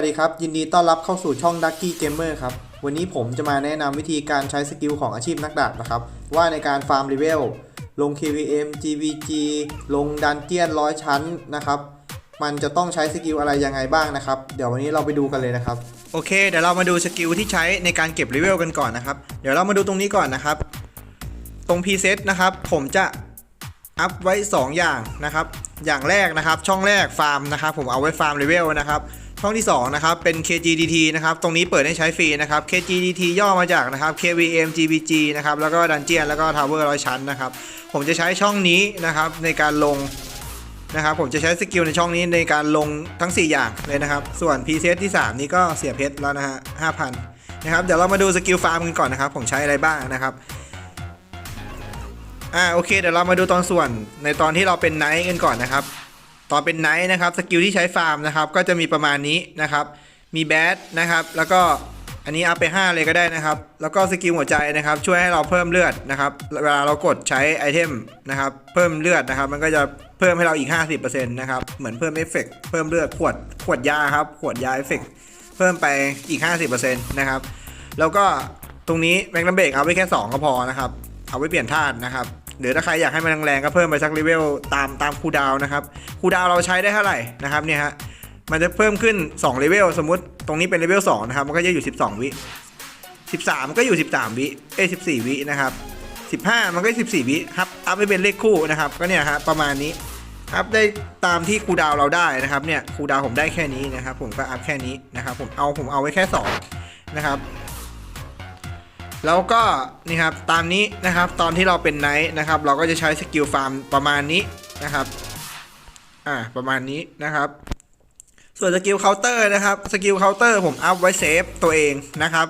วัสดีครับ ยินดีต้อนรับเข้าสู่ช่อง Ducky Gamer ครับ วันนี้ผมจะมาแนะนำวิธีการใช้สกิลของอาชีพนักดาบนะครับ ว่าในการฟาร์มเลเวลลง KVM GVG ลงดันเจียนร้อยชั้นนะครับ มันจะต้องใช้สกิลอะไรยังไงบ้างนะครับ เดี๋ยววันนี้เราไปดูกันเลยนะครับ โอเค เดี๋ยวเรามาดูสกิลที่ใช้ในการเก็บเลเวลกันก่อนนะครับ เดี๋ยวเรามาดูตรงนี้ก่อนนะครับ ตรง preset นะครับ ผมจะอัพไว้ 2 อย่างนะครับ อย่างแรกนะครับ ช่องแรกฟาร์มนะครับ ผมเอาไว้ฟาร์มเลเวลนะครับ ช่องที่2นะครับเป็น KGDT นะครับตรงนี้เปิดให้ใช้ฟรีนะครับ KGDT ย่อมาจากนะครับ KVM GBG นะครับแล้วก็ดันเจียนแล้วก็ทาวเวอร์ร้อยชั้นนะครับผมจะใช้ช่องนี้นะครับในการลงนะครับผมจะใช้สกิลในช่องนี้ในการลงทั้ง 4 อย่างเลยนะครับ ส่วน preset ที่ 3 นี้ก็เสียเพชรแล้วนะฮะ5,000นะครับเดี๋ยวเรามาดูสกิลฟาร์มกันก่อนนะครับ ผมใช้อะไรบ้างนะครับอ่าโอเคเดี๋ยวเรามาดูตอนส่วนในตอนที่เราเป็นไนท์กันก่อนนะครับ ตอนเป็นไนท์นะครับสกิลที่ใช้ฟาร์มนะครับก็จะมีประมาณนี้นะครับ มีแบดนะครับ แล้วก็อันนี้อัพไป 5 เลยก็ได้นะครับ แล้วก็สกิลหัวใจนะครับ ช่วยให้เราเพิ่มเลือดนะครับ เวลาเรากดใช้ไอเทมนะครับ เพิ่มเลือดนะครับ มันก็จะเพิ่มให้เราอีก 50%นะครับ เหมือนเพิ่มเอฟเฟกต์เพิ่มเลือดขวดขวดยาครับ ขวดยาเอฟเฟกต์เพิ่มไปอีก 50%นะครับ แล้วก็ตรงนี้แมกนัมเบรกเอาไว้แค่ 2 ก็พอนะครับ เอาไว้เปลี่ยนธาตุนะครับ หรือถ้าใครอยากให้มันแรงๆก็เพิ่มไปสักเลเวลตามตามคูดาวนะครับคูดาวเราใช้ได้เท่าไหร่นะครับเนี่ยฮะมันจะเพิ่มขึ้น2เลเวลสมมติตรงนี้เป็นเลเวล2นะครับมันก็จะอยู่ 12 วิ 13 ก็อยู่ 13 วิเอ้14 วินะครับ15 มันก็ 14 วิครับอัพไปเป็นเลขคู่นะครับก็เนี่ยฮะประมาณนี้อัพได้ตามที่คูดาวเราได้นะครับเนี่ยคูดาวผมได้แค่นี้นะครับผมก็อัพแค่นี้นะครับผมเอาผมเอาไว้แค่2นะครับ แล้วก็นี่ครับตามนี้นะครับตอนที่เราเป็นไนท์นะครับ เราก็จะใช้สกิลฟาร์มประมาณนี้นะครับอ่าประมาณนี้นะครับ ส่วนสกิลเคาน์เตอร์นะครับสกิลเคาน์เตอร์ผมอัพไว้เซฟตัวเองนะครับ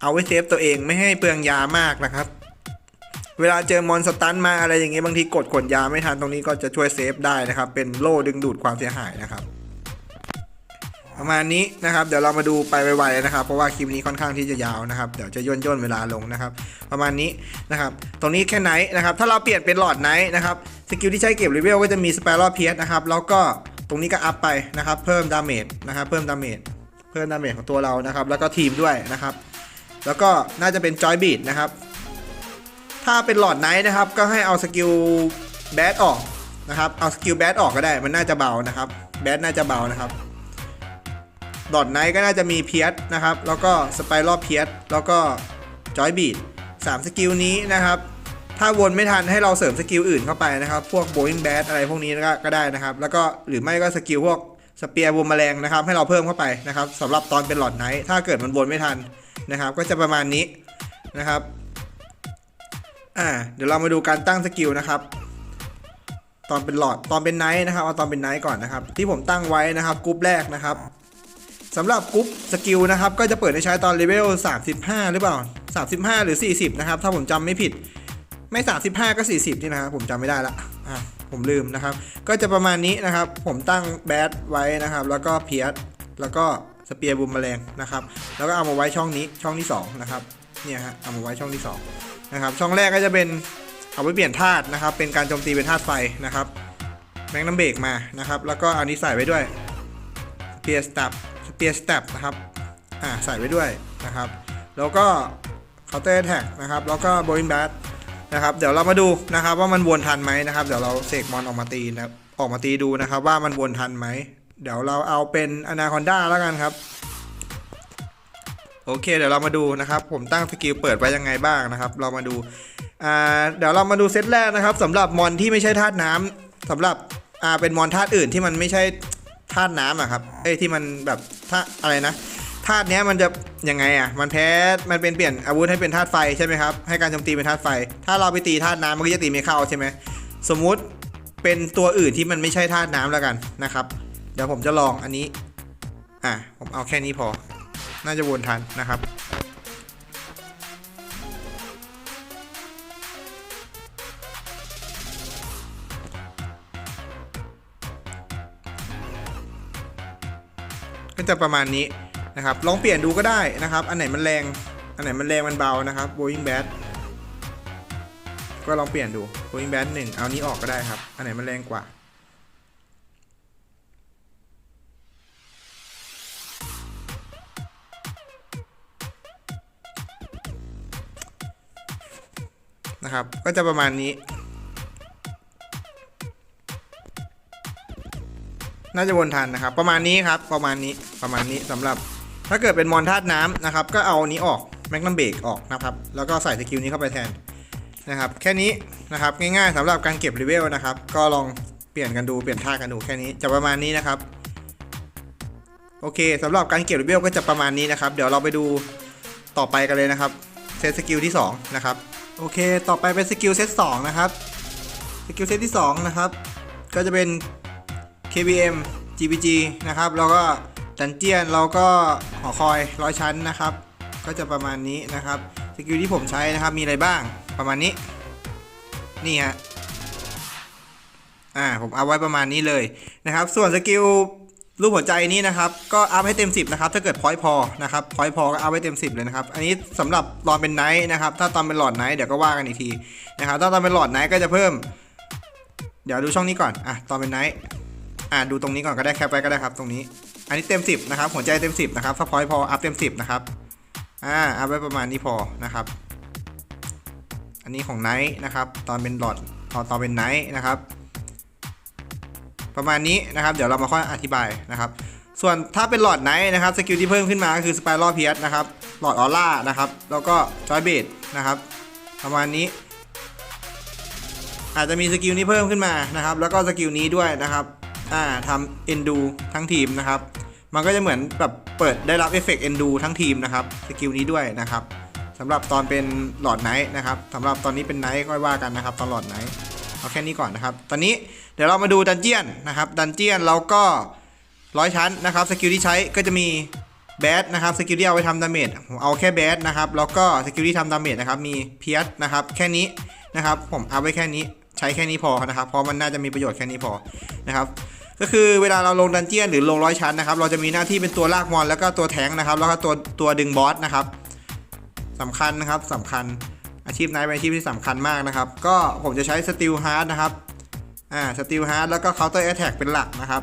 เอาไว้เซฟตัวเองไม่ให้เปลืองยามากนะครับ เวลาเจอมอนสตันมาอะไรอย่างเงี้ยบางทีกดขนยาไม่ทันตรงนี้ก็จะช่วยเซฟได้นะครับ เป็นโล่ดึงดูดความเสียหายนะครับ ประมาณนี้นะครับ เดี๋ยวเรามาดูไปไวๆนะครับ เพราะว่าคลิปนี้ค่อนข้างที่จะยาวนะครับ เดี๋ยวจะย่นย่นเวลาลงนะครับ ประมาณนี้นะครับ ตรงนี้แค่ไนท์นะครับ ถ้าเราเปลี่ยนเป็นหลอดไนท์นะครับ สกิลที่ใช้เก็บเลเวลก็จะมีสเปร r เพียสนะครับ แล้วก็ตรงนี้ก็อัพไปนะครับ เพิ่มดาเมจนะครับ เพิ่มดาเมจ เพิ่มดาเมจของตัวเรานะครับ แล้วก็ทีมด้วยนะครับ แล้วก็น่าจะเป็นจอยบีดนะครับ ถ้าเป็นหลอดไนท์นะครับ ก็ให้เอาสกิลแบดออกนะครับ เอาสกิลแบดออกก็ได้ มันน่าจะเบานะครับ แบดน่าจะเบานะครับ ดอทไนท์ก็น่าจะมีเพียสนะครับ แล้วก็สไปรอบเพียสแล้วก็จอยบีดสามสกิลนี้นะครับ ถ้าวนไม่ทันให้เราเสริมสกิลอื่นเข้าไปนะครับ พวกโบ i ิงแบ d อะไรพวกนี้ก็ก็ได้นะครับ แล้วก็หรือไม่ก็สกิลพวกสเปียร์บูมแมลงนะครับ ให้เราเพิ่มเข้าไปนะครับสำหรับตอนเป็นหลอดไนท์ถ้าเกิดมันวนไม่ทันนะครับ ก็จะประมาณนี้นะครับอ่าเดี๋ยวเรามาดูการตั้งสกิลนะครับตอนเป็นหลอดตอนเป็นไนท์นะครับเอาตอนเป็นไนท์ก่อนนะครับ ที่ผมตั้งไว้นะครับกรุ๊ปแรกนะครับ สำหรับกรุ๊ปสกิลนะครับ ก็จะเปิดให้ใช้ตอนเลเวล 35 หรือเปล่า 35 หรือ 40 นะครับ ถ้าผมจำไม่ผิด ไม่ 35 ก็ 40 นี่นะครับผมจำไม่ได้ละอะผมลืมนะครับ ก็จะประมาณนี้นะครับ ผมตั้งแบดไว้นะครับ แล้วก็เพียสแล้วก็สเปียร์บูมแมลงนะครับ แล้วก็เอามาไว้ช่องนี้ช่องที่ 2 นะครับ เนี่ยฮะ เอามาไว้ช่องที่ 2 นะครับ ช่องแรกก็จะเป็นเอาไว้เปลี่ยนธาตุนะครับ เป็นการโจมตีเป็นธาตุไฟนะครับแมงน้ำเบรกมานะครับ แล้วก็อันนี้ใส่ไว้ด้วยเปียร์สตับ เปียสเต็ปนะครับอ่าใส่ไว้ด้วยนะครับ แล้วก็เคาน์เตอร์แท็กนะครับ แล้วก็โบ i ิ g แบ d นะครับ เดี๋ยวเรามาดูนะครับ ว่ามันวนทันไหมนะครับ เดี๋ยวเราเสกมอนออกมาตีนะออกมาตีดูนะครับ ว่ามันวนทันไหม เดี๋ยวเราเอาเป็นอนาคอนด้าแล้วกันครับ โอเค เดี๋ยวเรามาดูนะครับ ผมตั้งสกิลเปิดไว้ยังไงบ้างนะครับ เรามาดูอ่าเดี๋ยวเรามาดูเซตแรกนะครับสำหรับมอนที่ไม่ใช่ธาตุน้ำสำหรับอ่าเป็นมอนธาตุอื่นที่มันไม่ใช่ ธาตุน้ำอะครับ เอ้ยที่มันแบบธาตุอะไรนะธาตุเนี้ยมันจะยังไงอะมันแพ้ มันเป็นเปลี่ยนอาวุธให้เป็นธาตุไฟใช่ไหมครับ ให้การโจมตีเป็นธาตุไฟ ถ้าเราไปตีธาตุน้ำมันก็จะตีไม่เข้าใช่ไหม สมมุติเป็นตัวอื่นที่มันไม่ใช่ธาตุน้ำแล้วกันนะครับ เดี๋ยวผมจะลองอันนี้ อะ ผมเอาแค่นี้พอ น่าจะวนทันนะครับ ก็จะประมาณนี้นะครับ ลองเปลี่ยนดูก็ได้นะครับ อันไหนมันแรง อันไหนมันแรงมันเบานะครับ Boeing Bat ก็ลองเปลี่ยนดู Boeing Bat 1 เอานี้ออกก็ได้ครับ อันไหนมันแรงกว่า นะครับ ก็จะประมาณนี้ น่าจะวนทันนะครับ ประมาณนี้ครับ ประมาณนี้ ประมาณนี้สำหรับ ถ้าเกิดเป็นมอนธาตุน้ำนะครับ ก็เอาอันนี้ออก แมกนัมเบรกออกนะครับ แล้วก็ใส่สกิลนี้เข้าไปแทนนะครับ แค่นี้นะครับ ง่ายๆสำหรับการเก็บเลเวลนะครับ ก็ลองเปลี่ยนกันดู เปลี่ยนท่ากันดูแค่นี้ จะประมาณนี้นะครับ โอเคสำหรับการเก็บเลเวลก็จะประมาณนี้นะครับ เดี๋ยวเราไปดูต่อไปกันเลยนะครับ เซตสกิลที่สองนะครับ โอเค ต่อไปเป็นสกิลเซตสองนะครับ สกิลเซตที่สองนะครับ ก็จะเป็น KBM GPG นะครับแล้วก็ดันเจียนแล้วก็หอคอยร้อยชั้นนะครับ ก็จะประมาณนี้นะครับสกิลที่ผมใช้นะครับมีอะไรบ้างประมาณนี้ นี่ฮะอ่าผมเอาไว้ประมาณนี้เลยนะครับ ส่วนสกิลรูปหัวใจนี้นะครับก็อัพให้เต็ม 10 นะครับถ้าเกิดพอยพอนะครับพอยพอก็อัพให้เต็ม 10 เลยนะครับ อันนี้สำหรับตอนเป็นไนท์นะครับ ถ้าตอนเป็นหลอดไนท์เดี๋ยวก็ว่ากันอีกทีนะครับถ้าตอนเป็นหลอดไนท์ก็จะเพิ่ม เดี๋ยวดูช่องนี้ก่อนอะตอนเป็นไนท์ อ่าดูตรงนี้ก่อนก็ได้แคปไว้ก็ได้ครับตรงนี้ อันนี้เต็ม 10นะครับหัวใจเต็ม 10นะครับถ้าพอยพออัพเต็ม 10นะครับอ่าอัพไว้ประมาณนี้พอนะครับ อันนี้ของไนท์นะครับ ตอนเป็นหลอดตอนตอนเป็นไนท์นะครับ ประมาณนี้นะครับ เดี๋ยวเรามาค่อยอธิบายนะครับส่วนถ้าเป็นหลอดไนท์นะครับสกิลที่เพิ่มขึ้นมาก็คือสไปรัลเพียสนะครับหลอดออร่านะครับแล้วก็จอยเบดนะครับประมาณนี้ อาจจะมีสกิลนี้เพิ่มขึ้นมานะครับ แล้วก็สกิลนี้ด้วยนะครับ อ่าทำเอนดูทั้งทีมนะครับ มันก็จะเหมือนแบบเปิดได้รับเอฟเฟกต์เอนดูทั้งทีมนะครับสกิลนี้ด้วยนะครับสำหรับตอนเป็นหลอดไนท์นะครับสำหรับตอนนี้เป็นไนท์ก็ว่ากันนะครับ ตอนหลอดไนท์เอาแค่นี้ก่อนนะครับ ตอนนี้เดี๋ยวเรามาดูดันเจียนนะครับ ดันเจียนแล้วก็ร้อยชั้นนะครับ สกิลที่ใช้ก็จะมีแบดนะครับ สกิลที่เอาไปทำดาเมจผมเอาแค่แบดนะครับ แล้วก็สกิลที่ทำดาเมจนะครับ มีเพียสนะครับ แค่นี้นะครับ ผมเอาไว้แค่นี้ ใช้แค่นี้พอนะครับ เพราะมันน่าจะมีประโยชน์แค่นี้พอนะครับ ก็คือเวลาเราลงดันเจียนหรือลงร้อยชั้นนะครับ เราจะมีหน้าที่เป็นตัวลากมอนแล้วก็ตัวแทงนะครับ แล้วก็ตัวตัวดึงบอสนะครับสำคัญนะครับสำคัญอาชีพไนท์เป็นอาชีพที่สำคัญมากนะครับ ก็ผมจะใช้สติลฮาร์ดนะครับอ่าสติลฮาร์ดแล้วก็เคาน์เตอร์แอตแทกเป็นหลักนะครับ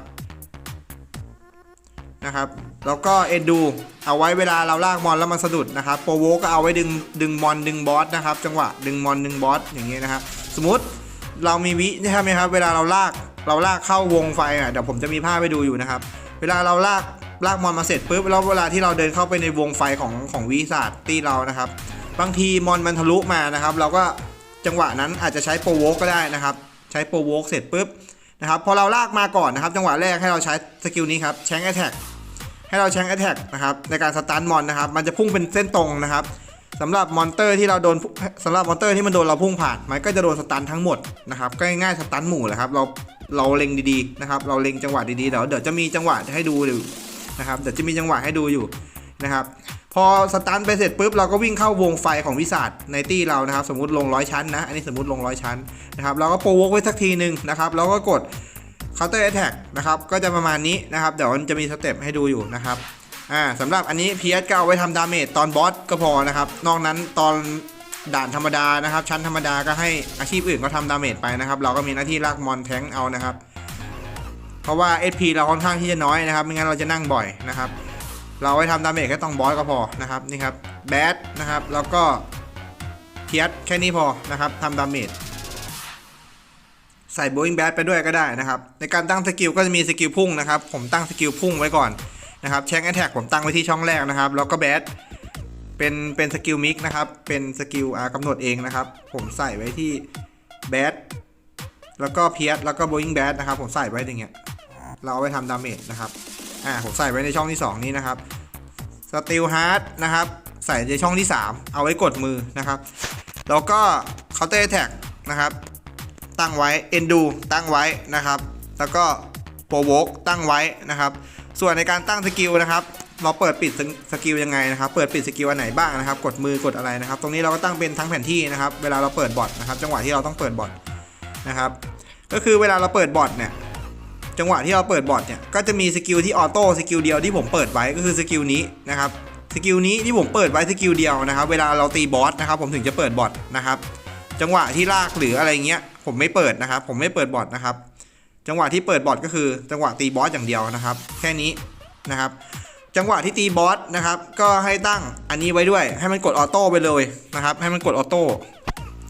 นะครับแล้วก็เอ็นดูเอาไว้เวลาเราลากมอนแล้วมันสะดุดนะครับโปรโวก็เอาไว้ดึงดึงมอนดึงบอสนะครับ จังหวะดึงมอนดึงบอสอย่างเงี้ยนะครับสมมติเรามีวิใช่ไหมครับเวลาเราลาก เราลากเข้าวงไฟอะเดี๋ยวผมจะมีภาพไปดูอยู่นะครับ เวลาเราลากลากมอนมาเสร็จปุ๊บแล้วเวลาที่เราเดินเข้าไปในวงไฟของของวิสาดตีเรานะครับ บางทีมอนมันทะลุมานะครับ เราก็จังหวะนั้นอาจจะใช้โปรโวกก็ได้นะครับ ใช้โปรโวกเสร็จปุ๊บนะครับพอเราลากมาก่อนนะครับ จังหวะแรกให้เราใช้สกิลนี้ครับแชงแอทแทกให้เราแชงแอทแทกนะครับในการสตันมอนนะครับ มันจะพุ่งเป็นเส้นตรงนะครับ สำหรับมอนเตอร์ที่เราโดนสำหรับมอนเตอร์ที่มันโดนเราพุ่งผ่าน มันก็จะโดนสตันทั้งหมดนะครับก็ง่ายๆสตันหมู่แหละครับเราเราเล็งดีๆนะครับเราเล็งจังหวะดีๆเดี๋ยวเดี๋ยวจะมีจังหวะให้ดูอยู่นะครับเดี๋ยวจะมีจังหวะให้ดูอยู่นะครับพอสตันไปเสร็จปุ๊บเราก็วิ่งเข้าวงไฟของวิสาดในตี้เรานะครับ สมมติลงร้อยชั้นนะอันนี้สมมติลงร้อยชั้นนะครับเราก็โปรวกไว้สักทีหนึ่งนะครับแล้วก็กด counter attack นะครับก็จะประมาณนี้นะครับเดี๋ยวมันจะมีสเต็ปให้ดูอยู่นะครับ อ่าสำหรับอันนี้เพียสก็เอาไว้ทำดาเมจตอนบอสก็พอนะครับ นอกนั้นตอนด่านธรรมดานะครับ ชั้นธรรมดาก็ให้อาชีพอื่นก็ทำดาเมจไปนะครับ เราก็มีหน้าที่ลากมอนแทงเอานะครับ เพราะว่า SP เราค่อนข้างที่จะน้อยนะครับไม่งั้นเราจะนั่งบ่อยนะครับ เราไว้ทำดาเมจแค่ต้องบอสก็พอนะครับนี่ครับแบดนะครับแล้วก็เพียสแค่นี้พอนะครับทำดาเมจใส่ Boeing Bad ไปด้วยก็ได้นะครับ ในการตั้งสกิลก็จะมีสกิลพุ่งนะครับ ผมตั้งสกิลพุ่งไว้ก่อน นะครับแชงแอทแทกผมตั้งไว้ที่ช่องแรกนะครับ แล้วก็แบดเป็นเป็นสกิลมิกนะครับ เป็นสกิลอากำหนดเองนะครับ ผมใส่ไว้ที่แบดแล้วก็เพียสแล้วก็ Boeing Bad นะครับผมใส่ไว้อย่างเงี้ยเราเอาไว้ทำดาเมจนะครับอ่าผมใส่ไว้ในช่องที่ 2 นี้นะครับสติลฮาร์ดนะครับใส่ในช่องที่ 3 เอาไว้กดมือนะครับ แล้วก็เคาน์เตอร์แท็กนะครับ ตั้งไว้ Endu ตั้งไว้นะครับ แล้วก็โปรโวกตั้งไว้นะครับ ส่วนในการตั้งสกิลนะครับ เราเปิดปิดสกิลยังไงนะครับ เปิดปิดสกิลอันไหนบ้างนะครับ กดมือกดอะไรนะครับ ตรงนี้เราก็ตั้งเป็นทั้งแผนที่นะครับ เวลาเราเปิดบอทนะครับ จังหวะที่เราต้องเปิดบอทนะครับ ก็คือเวลาเราเปิดบอทเนี่ย จังหวะที่เราเปิดบอทเนี่ย ก็จะมีสกิลที่ออโต้สกิลเดียวที่ผมเปิดไว้ก็คือสกิลนี้นะครับ สกิลนี้ที่ผมเปิดไว้สกิลเดียวนะครับ เวลาเราตีบอสนะครับ ผมถึงจะเปิดบอทนะครับ จังหวะที่ลากหรืออะไรเงี้ย ผมไม่เปิดนะครับ ผมไม่เปิดบอทนะครับ จังหวะที่เปิดบอทก็คือจังหวะตีบอสอย่างเดียวนะครับ แค่นี้นะครับ จังหวะที่ตีบอสนะครับ ก็ให้ตั้งอันนี้ไว้ด้วย ให้มันกดออโต้ไปเลยนะครับ ให้มันกดออโต้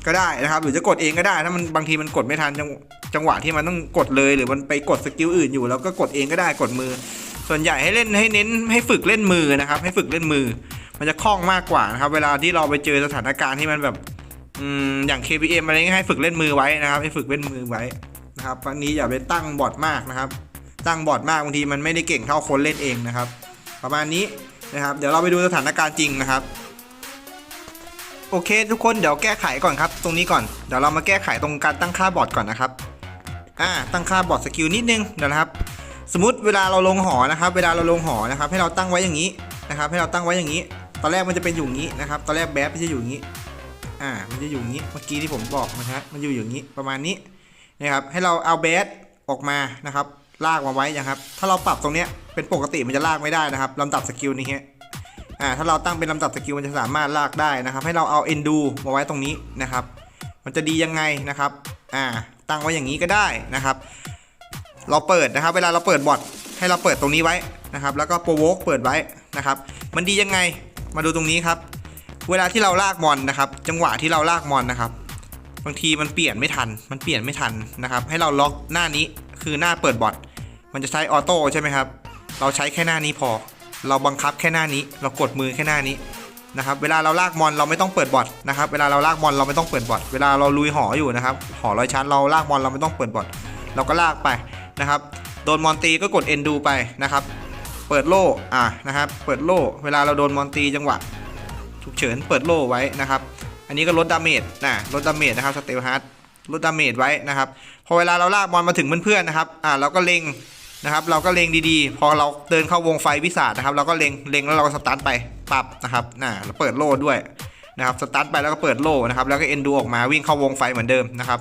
ก็ได้นะครับ หรือจะกดเองก็ได้ ถ้ามันบางทีมันกดไม่ทันจังจังหวะที่มันต้องกดเลยหรือมันไปกดสกิลอื่นอยู่แล้วก็กดเองก็ได้กดมือ ส่วนใหญ่ให้เล่นให้เน้นให้ฝึกเล่นมือนะครับ ให้ฝึกเล่นมือ มันจะคล่องมากกว่านะครับ เวลาที่เราไปเจอสถานการณ์ที่มันแบบอืมอย่าง KPM อะไรเงี้ยให้ฝึกเล่นมือไว้นะครับ ให้ฝึกเล่นมือไว้ นะครับวันนี้อย่าไปตั้งบอทมากนะครับ ตั้งบอทมากบางทีมันไม่ได้เก่งเท่าคนเล่นเองนะครับ ประมาณนี้นะครับ เดี๋ยวเราไปดูสถานการณ์จริงนะครับ โอเค ทุกคนเดี๋ยวแก้ไขก่อนครับ ตรงนี้ก่อนเดี๋ยวเรามาแก้ไขตรงการตั้งค่าบอทก่อนนะครับอ่าตั้งค่าบอทสกิลนิดนึงเดี๋ยวนะครับ สมมติเวลาเราลงหอนะครับ เวลาเราลงหอนะครับ ให้เราตั้งไว้อย่างนี้นะครับ ให้เราตั้งไว้อย่างนี้ ตอนแรกมันจะเป็นอยู่อย่างนี้นะครับ ตอนแรกแบดมันจะอยู่อย่างนี้อ่า มันจะอยู่อย่างนี้ เมื่อกี้ที่ผมบอกนะฮะมันอยู่อย่างนี้ ประมาณนี้ นะครับให้เราเอาแบดออกมานะครับลากมาไว้นะครับ ถ้าเราปรับตรงเนี้ยเป็นปกติมันจะลากไม่ได้นะครับลำดับสกิลนี้ฮะอ่าถ้าเราตั้งเป็นลำดับสกิลมันจะสามารถลากได้นะครับ ให้เราเอา endo มาไว้ตรงนี้นะครับ มันจะดียังไงนะครับอ่าตั้งไว้อย่างนี้ก็ได้นะครับ เราเปิดนะครับ เวลาเราเปิดบอทให้เราเปิดตรงนี้ไว้นะครับ แล้วก็โปรโวกเปิดไว้นะครับ มันดียังไงมาดูตรงนี้ครับ เวลาที่เราลากมอนนะครับ จังหวะที่เราลากมอนนะครับ บางทีมันเปลี่ยนไม่ทัน มันเปลี่ยนไม่ทันนะครับ ให้เราล็อกหน้านี้คือหน้าเปิดบอทมันจะใช้ออโต้ใช่ไหมครับ เราใช้แค่หน้านี้พอ เราบังคับแค่หน้านี้ เรากดมือแค่หน้านี้นะครับ เวลาเราลากมอนเราไม่ต้องเปิดบอทนะครับ เวลาเราลากมอนเราไม่ต้องเปิดบอทเวลาเราลุยหออยู่นะครับหอร้อยชั้นเราลากมอนเราไม่ต้องเปิดบอทเราก็ลากไปนะครับ โดนมอนตีก็กดเอ็นดูไปนะครับ เปิดโล่อะนะครับ เปิดโล่ เวลาเราโดนมอนตีจังหวะฉุกเฉินเปิดโล่ไว้นะครับ อันนี้ก็ลดดาเมจนะลดดาเมจนะครับสเตลฮาร์ดลดดาเมจไว้นะครับ พอเวลาเราลากมอนมาถึงเพื่อนๆนะครับอ่าเราก็เล็งนะครับ เราก็เล็งดีๆ พอเราเดินเข้าวงไฟวิสาดนะครับ เราก็เล็งเล็งแล้วเราก็สตาร์ทไปปรับนะครับน่ะเราเปิดโล่ด้วยนะครับสตาร์ทไปแล้วก็เปิดโล่นะครับแล้วก็เอ็นดูออกมาวิ่งเข้าวงไฟเหมือนเดิมนะครับ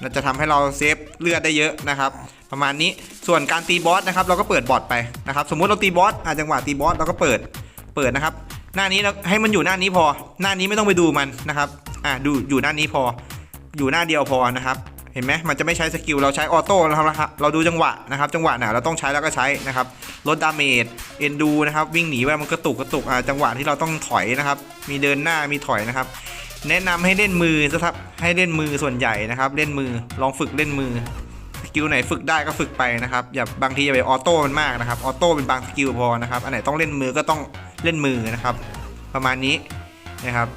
เราจะทำให้เราเซฟเลือดได้เยอะนะครับ ประมาณนี้ส่วนการตีบอสนะครับ เราก็เปิดบอทไปนะครับ สมมุติเราตีบอสอาจังหวะตีบอสเราก็เปิดเปิดนะครับ หน้านี้เราให้มันอยู่หน้านี้พอ หน้านี้ไม่ต้องไปดูมันนะครับ อ่าดูอยู่หน้านี้พอ อยู่หน้าเดียวพอนะครับ เห็นไหมมันจะไม่ใช้สกิลเราใช้ออโต้นะครับเราดูจังหวะนะครับ จังหวะไหนเราต้องใช้แล้วก็ใช้นะครับลดดาเมจเอ็นดูนะครับ วิ่งหนีเวลามันกระตุกกระตุกอ่าจังหวะที่เราต้องถอยนะครับ มีเดินหน้ามีถอยนะครับ แนะนำให้เล่นมือนะครับให้เล่นมือส่วนใหญ่นะครับ เล่นมือลองฝึกเล่นมือสกิลไหนฝึกได้ก็ฝึกไปนะครับอย่าบางทีอย่าไปออโต้มันมากนะครับออโต้เป็นบางสกิลพอนะครับอันไหนต้องเล่นมือก็ต้อง เล่นมือนะครับ ประมาณนี้นะครับ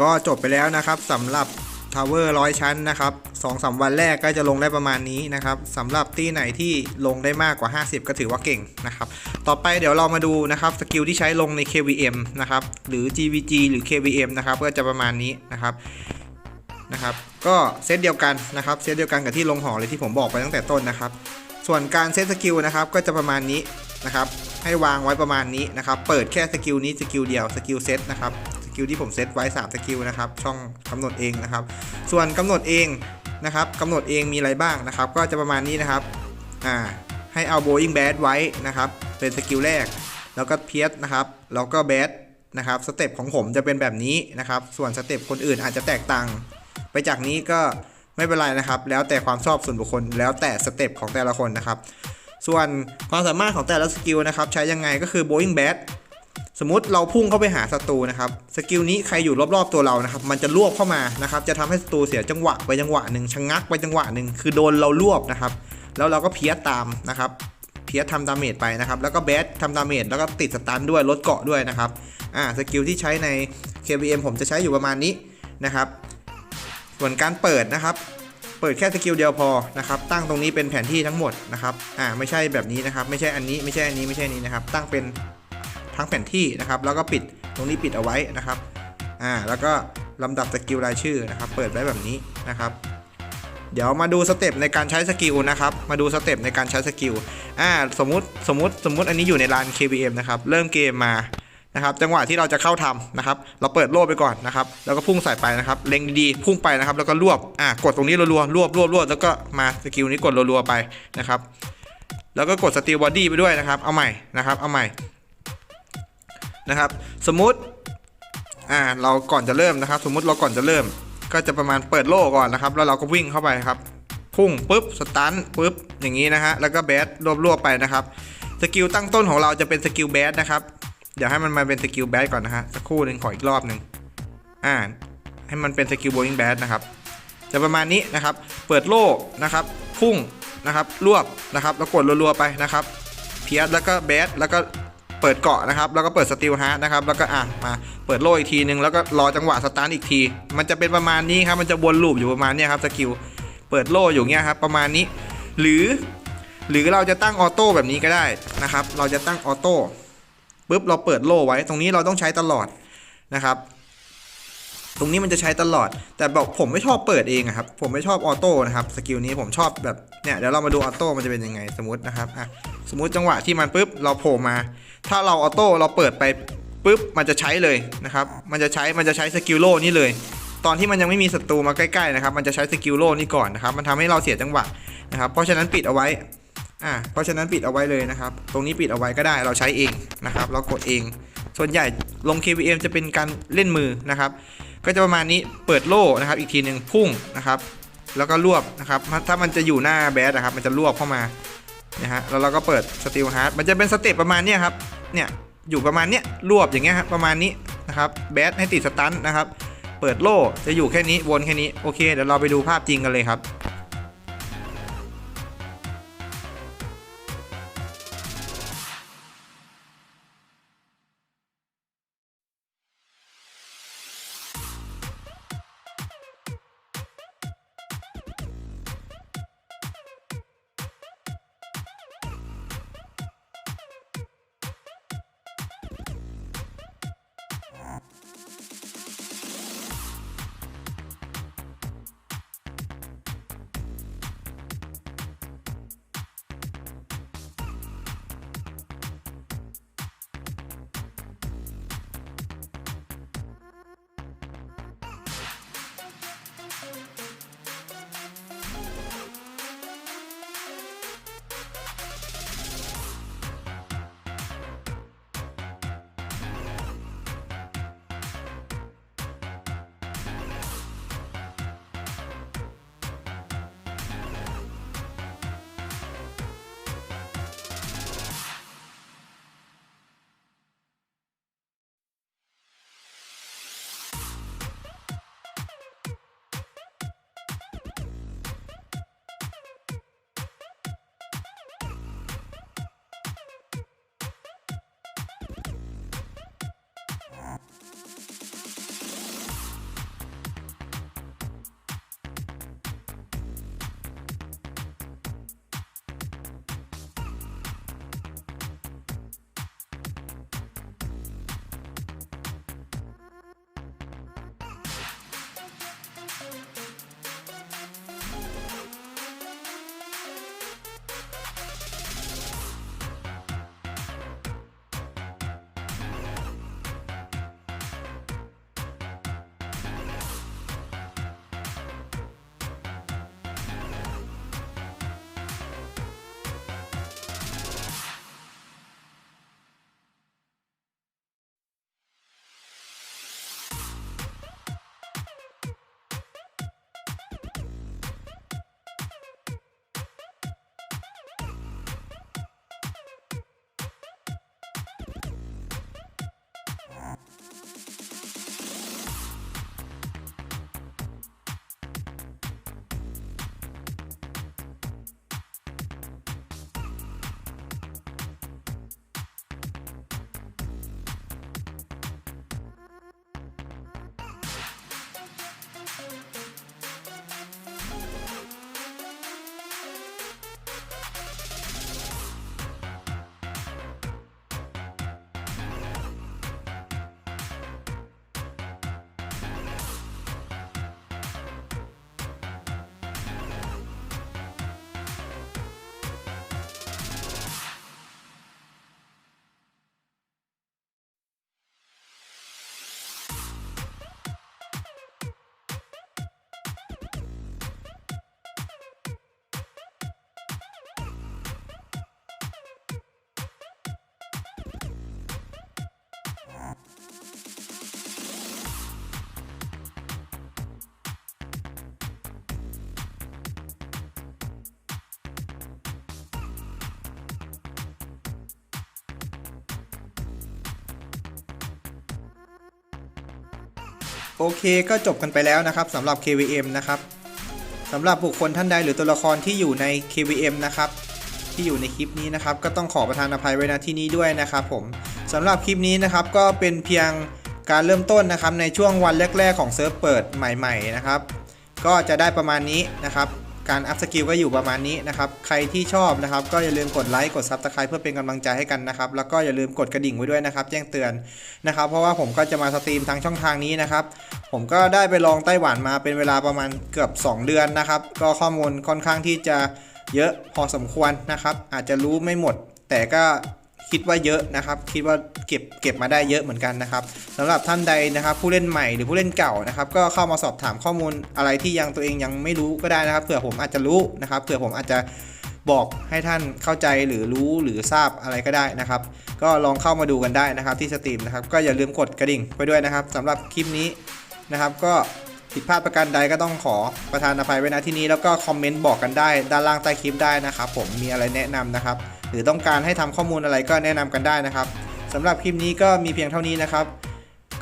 ก็จบไปแล้วนะครับสำหรับทาวเวอร์ร้อยชั้นนะครับสองสามวันแรกก็จะลงได้ประมาณนี้นะครับสำหรับที่ไหนที่ลงได้มากกว่า 50 ก็ถือว่าเก่งนะครับ ต่อไปเดี๋ยวเรามาดูนะครับสกิลที่ใช้ลงใน KVM นะครับหรือ GVG หรือ KVM นะครับก็จะประมาณนี้นะครับนะครับ ก็เซตเดียวกันนะครับเซตเดียวกันกับที่ลงหอเลยที่ผมบอกไปตั้งแต่ต้นนะครับ ส่วนการเซตสกิลนะครับก็จะประมาณนี้นะครับให้วางไว้ประมาณนี้นะครับ เปิดแค่สกิลนี้สกิลเดียวสกิลเซตนะครับ กิลที่ผมเซตไว้3สกิลนะครับช่องกำหนดเองนะครับ ส่วนกำหนดเองนะครับกำหนดเองมีอะไรบ้างนะครับ ก็จะประมาณนี้นะครับอ่าให้เอา Boeing Bad ไว้นะครับเป็นสกิลแรก แล้วก็เพียสนะครับแล้วก็แบดนะครับสเต็ปของผมจะเป็นแบบนี้นะครับ ส่วนสเต็ปคนอื่นอาจจะแตกต่าง ไปจากนี้ก็ไม่เป็นไรนะครับ แล้วแต่ความชอบส่วนบุคคล แล้วแต่สเต็ปของแต่ละคนนะครับ ส่วนความสามารถของแต่ละสกิลนะครับ ใช้ยังไงก็คือ Boeing Bat สมมติเราพุ่งเข้าไปหาศัตรูนะครับสกิลนี้ใครอยู่รอบๆตัวเรานะครับ มันจะรวบเข้ามานะครับ จะทำให้ศัตรูเสียจังหวะไปจังหวะหนึ่งชะงักไปจังหวะหนึ่งคือโดนเรารวบนะครับ แล้วเราก็เพี้ยตามนะครับเพี้ยทำดาเมจไปนะครับ แล้วก็แบททำดาเมจแล้วก็ติดสตันด้วยลดเกาะด้วยนะครับอ่าสกิลที่ใช้ใน KVM ผมจะใช้อยู่ประมาณนี้นะครับ ส่วนการเปิดนะครับ เปิดแค่สกิลเดียวพอนะครับ ตั้งตรงนี้เป็นแผนที่ทั้งหมดนะครับอ่าไม่ใช่แบบนี้นะครับ ไม่ใช่อันนี้ไม่ใช่อันนี้ไม่ใช่อันนี้นะครับ ตั้งเป็น ทั้งแผนที่นะครับ แล้วก็ปิดตรงนี้ปิดเอาไว้นะครับ อ่า แล้วก็ลำดับสกิลรายชื่อนะครับ เปิดไว้แบบนี้นะครับ เดี๋ยวมาดูสเต็ปในการใช้สกิลนะครับ มาดูสเต็ปในการใช้สกิล อ่า สมมุติ สมมุติ สมมุติอันนี้อยู่ในลาน KBM นะครับ เริ่มเกมมานะครับ จังหวะที่เราจะเข้าทำนะครับ เราเปิดโล่ไปก่อนนะครับ แล้วก็พุ่งใส่ไปนะครับ เล็งดีๆ พุ่งไปนะครับ แล้วก็รวบ อ่า กดตรงนี้รัวๆ รวบรวบรวบแล้วก็มาสกิลนี้กดรัวๆไปนะครับแล้วก็กดสตีลบอดี้ไปด้วยนะครับ เอาใหม่นะครับ เอาใหม่ นะครับ สมมุติอ่าเราก่อนจะเริ่มนะครับ สมมุติเราก่อนจะเริ่ม ก็จะประมาณเปิดโล่ก่อนนะครับ แล้วเราก็วิ่งเข้าไปครับ พุ่งปุ๊บสตันปุ๊บอย่างนี้นะฮะแล้วก็แบดรวบๆไปนะครับสกิลตั้งต้นของเราจะเป็นสกิลแบดนะครับเดี๋ยวให้มันมาเป็นสกิลแบดก่อนนะฮะสักครู่หนึ่งขออีกรอบหนึ่งอ่าให้มันเป็นสกิลโบวิ่งแบดนะครับจะประมาณนี้นะครับ เปิดโล่นะครับ พุ่งนะครับรวบนะครับ แล้วกดรัวๆไปนะครับ เพียสแล้วก็แบดแล้วก็ เปิดเกาะนะครับ แล้วก็เปิดสติลฮาร์ดนะครับ แล้วก็อะมาเปิดโล่อีกทีนึง แล้วก็รอจังหวะสตาร์ทอีกที มันจะเป็นประมาณนี้ครับ มันจะวนลูปอยู่ประมาณเนี้ยครับสกิล เปิดโล่อยู่เงี้ยครับ ประมาณนี้ หรือ หรือเราจะตั้งออโต้แบบนี้ก็ได้นะครับ เราจะตั้งออโต้ปุ๊บเราเปิดโล่ไว้ ตรงนี้เราต้องใช้ตลอดนะครับ ตรงนี้มันจะใช้ตลอด แต่บอกผมไม่ชอบเปิดเองครับ ผมไม่ชอบออโต้นะครับ สกิลนี้ผมชอบแบบ เนี่ย เดี๋ยวเรามาดูออโต้มันจะเป็นยังไง สมมตินะครับ อะ สมมติจังหวะที่มันปุ๊บเราโผล่มา ถ้าเราออโต้เราเปิดไปปุ๊บมันจะใช้เลยนะครับ มันจะใช้มันจะใช้สกิลโล่นี่เลย ตอนที่มันยังไม่มีศัตรูมาใกล้ๆนะครับ มันจะใช้สกิลโล่นี่ก่อนนะครับ มันทำให้เราเสียจังหวะนะครับ เพราะฉะนั้นปิดเอาไว้ อ่า เพราะฉะนั้นปิดเอาไว้เลยนะครับ ตรงนี้ปิดเอาไว้ก็ได้ เราใช้เองนะครับ เรากดเอง ส่วนใหญ่ลง KVM จะเป็นการเล่นมือนะครับ ก็จะประมาณนี้เปิดโล่นะครับ อีกทีหนึ่งพุ่งนะครับ แล้วก็รวบนะครับ ถ้ามันจะอยู่หน้าแบสนะครับ มันจะรวบเข้ามา นะฮะแล้วเราก็เปิดสติลฮาร์ดมันจะเป็นสเต็ปประมาณนี้ครับเนี่ยอยู่ประมาณเนี้ยรวบอย่างเงี้ยครับประมาณนี้นะครับแบทให้ติดสตันนะครับเปิดโล่จะอยู่แค่นี้วนแค่นี้โอเคเดี๋ยวเราไปดูภาพจริงกันเลยครับ โอเคก็จบกันไปแล้วนะครับสำหรับ KVM นะครับสำหรับบุคคลท่านใดหรือตัวละครที่อยู่ใน KVM นะครับที่อยู่ในคลิปนี้นะครับ ก็ต้องขอประทานอภัยไว้ณที่นี้ด้วยนะครับผม สำหรับคลิปนี้นะครับก็เป็นเพียงการเริ่มต้นนะครับในช่วงวันแรก ๆ ของเซิร์ฟเปิดใหม่ ๆ นะครับ ก็จะได้ประมาณนี้นะครับ การอัพสกิลก็อยู่ประมาณนี้นะครับ ใครที่ชอบนะครับ ก็อย่าลืมกดไลค์กดซับสไคร b ์เพื่อเป็นกำลังใจให้กันนะครับ แล้วก็อย่าลืมกดกระดิ่งไว้ด้วยนะครับ แจ้งเตือนนะครับ เพราะว่าผมก็จะมาสตรีมทางช่องทางนี้นะครับ ผมก็ได้ไปลองไต้หวันมาเป็นเวลาประมาณเกือบ 2 เดือนนะครับ ก็ข้อมูลค่อนข้างที่จะเยอะพอสมควรนะครับ อาจจะรู้ไม่หมด แต่ก็ คิดว่าเยอะนะครับ คิดว่าเก็บเก็บมาได้เยอะเหมือนกันนะครับสำหรับท่านใดนะครับ ผู้เล่นใหม่หรือผู้เล่นเก่านะครับ ก็เข้ามาสอบถามข้อมูลอะไรที่ยังตัวเองยังไม่รู้ก็ได้นะครับเผื่อผมอาจจะรู้นะครับเผื่อผมอาจจะบอกให้ท่านเข้าใจหรือรู้หรือทราบอะไรก็ได้นะครับ ก็ลองเข้ามาดูกันได้นะครับ ที่สตรีมนะครับ ก็อย่าลืมกดกระดิ่งไปด้วยนะครับสำหรับคลิปนี้นะครับ ก็ผิดพลาดประการใดก็ต้องขอประทานอภัยไว้ณที่นี้แล้วก็คอมเมนต์บอกกันได้ ด้านล่างใต้คลิปได้นะครับ ผมมีอะไรแนะนำนะครับ หรือต้องการให้ทำข้อมูลอะไรก็แนะนำกันได้นะครับสำหรับคลิปนี้ก็มีเพียงเท่านี้นะครับ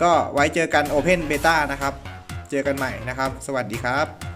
ก็ไว้เจอกัน Open Beta นะครับ เจอกันใหม่นะครับ สวัสดีครับ